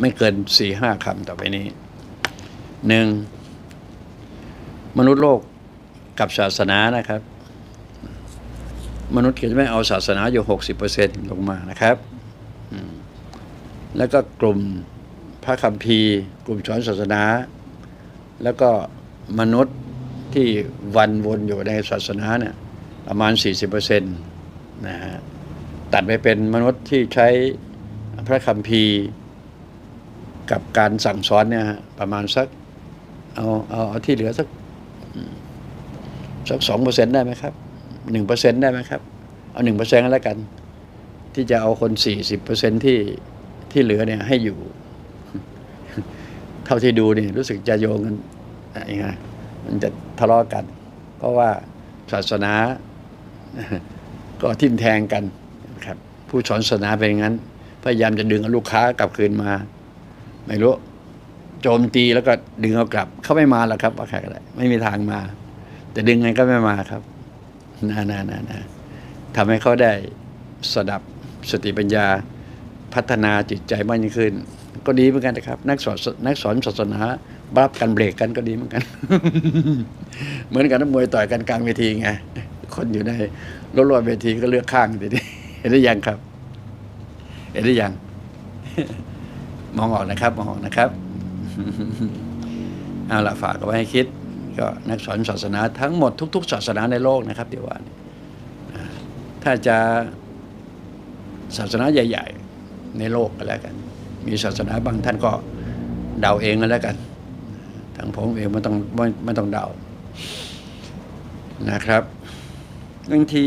ไม่เกินสี่ห้าคำต่อไปนี้หนึ่งมนุษย์โลกกับศาสนานะครับ มนุษย์จะไม่เอาศาสนาอยู่หกสิบเปอร์เซ็นลงมานะครับแล้วก็กลุ่มพระคัมภีร์ กลุ่มสอนศาสนา แล้วก็มนุษย์ที่วันวนอยู่ในศาสนาเนี่ยประมาณ 40%นะฮะตัดไปเป็นมนุษย์ที่ใช้พระคัมภีร์ กับการสั่งสอนเนี่ยฮะประมาณสัก เอาเอาเอาที่เหลือสักสักสองเปอร์เซ็นได้ไหมครับหนึ่งเปอร์เซ็นได้ไหมครับ เอาหนึ่งเปอร์เซ็นต์แล้วกัน ที่จะเอาคนสี่สิบเปอร์เซ็นที่ที่เหลือเนี่ยให้อยู่ เท่าที่ดูนี่รู้สึกจะโยงกันอะไงมันจะทะเลาะกัน เพราะว่าศาสนา ก็ทิ่มแทงกันครับ ผู้สอนศาสนาเป็นงั้น พยายามจะดึงลูกค้ากลับคืนมา ไม่รู้โจมตีแล้วก็ดึงเอากลับ เขาไม่มาหรอกครับว่าใครก็ได้ไม่มีทางมา แต่ดึงไงก็ไม่มาครับนานานานาทำให้เขาได้สดับสติปัญญาพัฒนาจิตใจมากยิ่งขึ้น ก็ดีเหมือนกันนะครับ นักสอนนักสอนศาสนาบรับกันเบรกกันก็ดีเหมือนกัน เหมือนกับนักมวยต่อยกันกลางเวทีไงคนอยู่ในรถรถเวทีก็เลือกข้างทีนี้เห็นหรือยังครับ เห็นหรือยัง มองออกนะครับ มองออกนะครับเอาละฝากเอาไว้ให้คิด ก็นักสอนศาสนาทั้งหมดทุก ๆ ศาสนาในโลกนะครับ เดี๋ยวว่าเนี่ยอ่าถ้าจะศาสนาใหญ่ ๆ ในโลกก็แล้วกัน มีศาสนาบางท่านก็เดาเองก็แล้วกันทางผมเองไม่ต้องไม่ไม่ต้องเดานะครับบางที